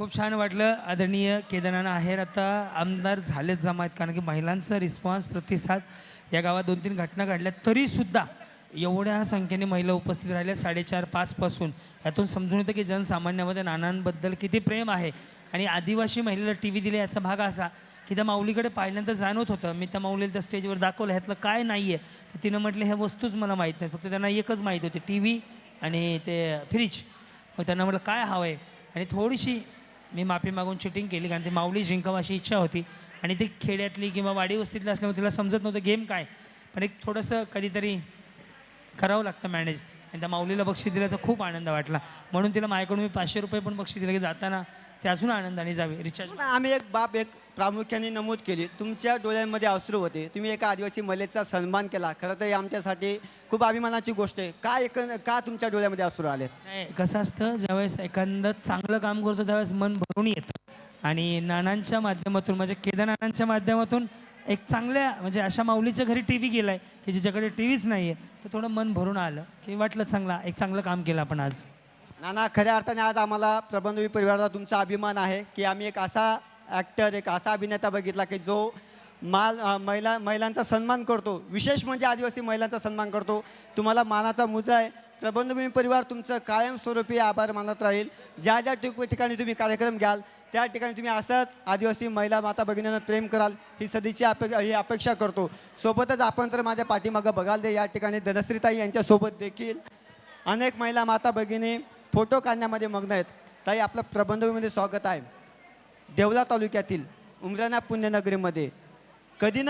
खूप छान वाटलं. आदरणीय केदारनाथ आहेर आता आमदार झालेच जमा आहेत कारण की महिलांचा रिस्पॉन्स प्रतिसाद या गावात दोन तीन घटना घडल्या. तरीसुद्धा एवढ्या संख्येने महिला उपस्थित राहिल्या साडेचार पाचपासून यातून समजून येतं की जनसामान्यामध्ये नानांबद्दल किती प्रेम आहे. आणि आदिवासी महिलेला टी व्ही दिले याचा भाग असा की त्या माऊलीकडे पाहिल्यानंतर जाणवत होतं मी त्या माऊलीला त्या स्टेजवर दाखवलं ह्यातलं काय नाही आहे तर तिनं म्हटलं ह्या वस्तूच मला माहीत नाही फक्त त्यांना एकच माहीत होती टी व्ही आणि ते फ्रीज मग त्यांना म्हटलं काय हवं आहे आणि थोडीशी मी माफी मागून चिटिंग केली कारण ती माऊली जिंकावं अशी इच्छा होती. आणि ती खेड्यातली किंवा वाडी वस्तीतली असल्यामुळे तिला समजत नव्हतं गेम काय. पण एक थोडंसं कधीतरी करावं लागतं मॅनेज आणि त्या माऊलीला बक्षीस दिल्याचा खूप आनंद वाटला. म्हणून तिला माझ्याकडून मी पाचशे रुपये पण बक्षीस दिलं की जाताना ते अजून आनंदाने जावे. रिचार्ज आम्ही एक बाब एक प्रामुख्याने नमूद केली. तुमच्या डोळ्यांमध्ये अश्रू होते. तुम्ही एका आदिवासी महिलेचा सन्मान केला. खरं तर हे आमच्यासाठी खूप अभिमानाची गोष्ट आहे. का एक का तुमच्या डोळ्यामध्ये अश्रू आले नाही कसं असतं ज्यावेळेस एखादं चांगलं काम करतो त्यावेळेस मन भरून येतं. आणि नानांच्या माध्यमातून म्हणजे केदारनाथांच्या माध्यमातून एक चांगल्या म्हणजे अशा माऊलीच्या घरी टी व्ही गेलाय की ज्याच्याकडे टी व्हीच नाही आहे तर थोडं मन भरून आलं की वाटलं चांगला एक चांगलं काम केलं आपण आज. नाना खऱ्या अर्थाने आज आम्हाला प्रबंधवी परिवाराचा तुमचा अभिमान आहे की आम्ही एक असा ॲक्टर एक असा अभिनेता बघितला की जो माल महिला महिलांचा सन्मान करतो. विशेष म्हणजे आदिवासी महिलांचा सन्मान करतो. तुम्हाला मानाचा मुद्दा आहे. प्रबंधभूमी परिवार तुमचं कायमस्वरूपी आभार मानत राहील. ज्या ज्या ठिक- ठिकाणी तुम्ही कार्यक्रम घ्याल त्या ठिकाणी तुम्ही असंच आदिवासी महिला माता भगिनींना प्रेम कराल ही सदीची अपे ही अपेक्षा करतो. सोबतच आपण तर माझ्या पाठीमागं बघाल दे या ठिकाणी धनश्रीताई यांच्यासोबत देखील अनेक महिला माता भगिनी फोटो काढण्यामध्ये मग्न आहेत. ताई आपलं प्रबंधभूमीमध्ये स्वागत आहे. देवला तालुक्यातील उमराणा पुण्यनगरीमध्ये. कधी